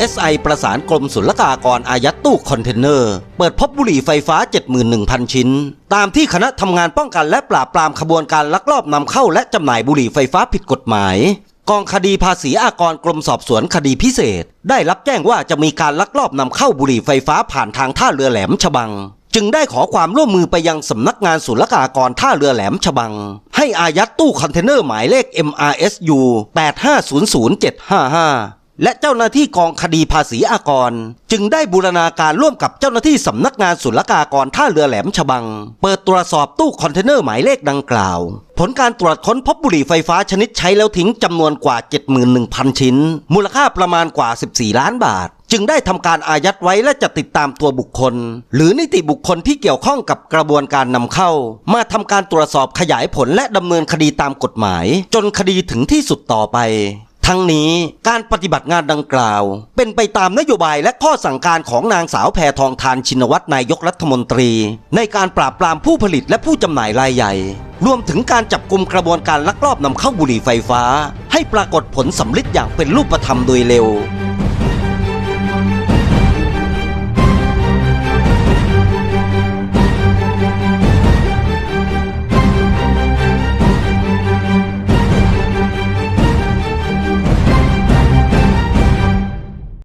DSI ประสานกรมศุลกากรอายัดตู้คอนเทนเนอร์ เปิดพบบุหรี่ไฟฟ้า 71,000 ชิ้น ตามที่คณะทำงานป้องกันและปราบปรามขบวนการลักลอบนำเข้าและจำหน่ายบุหรี่ไฟฟ้าผิดกฎหมาย กองคดีภาษีอากรกรมสอบสวนคดีพิเศษ ได้รับแจ้งว่าจะมีการลักลอบนำเข้าบุหรี่ไฟฟ้าผ่านทางท่าเรือแหลมฉบังจึงได้ขอความร่วมมือไปยังสำนักงานศุลกากรท่าเรือแหลมฉบัง ให้อายัดตู้คอนเทนเนอร์หมายเลข MRSU 8500755 และเจ้าหน้าที่กองคดีภาษีอากร จึงได้บูรณาการร่วมกับเจ้าหน้าที่สำนักงานศุลกากรท่าเรือแหลมฉบัง เปิดตรวจสอบตู้คอนเทนเนอร์หมายเลขดังกล่าว ผลการตรวจค้นพบบุหรี่ไฟฟ้าชนิดใช้แล้วทิ้งจำนวนกว่า 71,000 ชิ้น มูลค่าประมาณกว่า 14 ล้านบาท จึงได้ทำการอายัดไว้และจะติดตามตัวบุคคล หรือนิติบุคคลที่เกี่ยวข้องกับกระบวนการนำเข้า มาทำการตรวจสอบขยายผลและดำเนินคดีตามกฎหมาย จนคดีถึงที่สุดต่อไป ทั้งนี้การปฏิบัติงานดังกล่าว เป็นไปตามนโยบายและข้อสั่งการของนางสาวแพทองทานชินวัตรนายกรัฐมนตรี ในการปราบปรามผู้ผลิตและผู้จำหน่ายรายใหญ่ รวมถึงการจับกลุ่มกระบวนการลักลอบนำเข้าบุหรี่ไฟฟ้า ให้ปรากฏผลสำลิดอย่างเป็นรูปธรรมโดยเร็ว